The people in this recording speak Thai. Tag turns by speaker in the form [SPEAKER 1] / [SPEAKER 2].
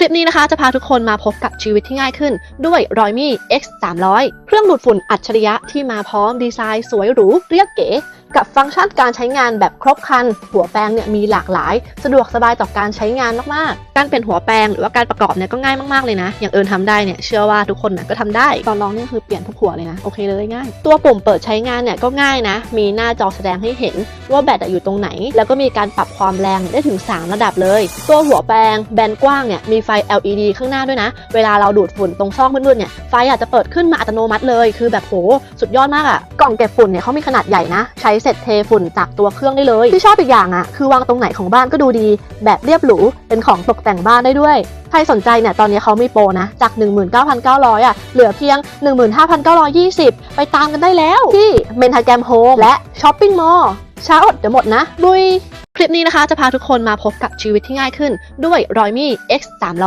[SPEAKER 1] คลิปนี้นะคะจะพาทุกคนมาพบกับชีวิตที่ง่ายขึ้น ด้วยรอยมี่ X 300เครื่องดูดฝุ่นอัจฉริยะที่มาพร้อมดีไซน์สวยหรูเรียกเก๋ กับฟังก์ชันการใช้งานแบบครบครัน หัวแปรงเนี่ยมีหลากหลาย สะดวกสบายต่อการใช้งานมากๆ การเป็นหัวแปรงหรือว่าการประกอบเนี่ยก็ง่ายมากๆเลยนะ อย่างเอิญทำได้เนี่ยเชื่อว่าทุกคนนะก็ทำได้ ตอนลองนี่คือเปลี่ยนทุกหัวเลยนะ โอเคเลยง่าย ตัวปุ่มเปิดใช้งานเนี่ยก็ง่ายนะ มีหน้าจอแสดงให้เห็นว่าแบตอยู่ตรงไหน แล้วก็มีการปรับความแรงได้ถึง 3 ระดับเลย ตัวหัวแปรงแบนกว้างเนี่ยมีไฟ LED ข้างหน้าด้วยนะ เวลาเราดูดฝุ่นตรงซอกมืดๆเนี่ยไฟอาจจะเปิดขึ้นมาอัตโนมัติเลย คือแบบโหสุดยอดมากอะกล่องเก็บฝุ่นเนี่ยเขามีขนาดใหญ่นะใช้เสร็จเทฝุ่นจากตัวเครื่องได้เลย ที่ชอบอีกอย่างอะคือวางตรงไหนของบ้านก็ดูดี แบบเรียบหรูเป็นของตกแต่งบ้านได้ด้วย ใครสนใจเนี่ยตอนนี้เขามีโปรนะ จาก 19,900อะเหลือเพียง 15,920 ไปตามกันได้แล้วที่เมนทาแกรมโฮมและช้อปปิ้งมอลล์ช้าอดเดี๋ยวหมดนะบุยคลิปนี้นะคะจะพาทุกคนมาพบกับชีวิตที่ง่ายขึ้น ด้วย r o y m e X 300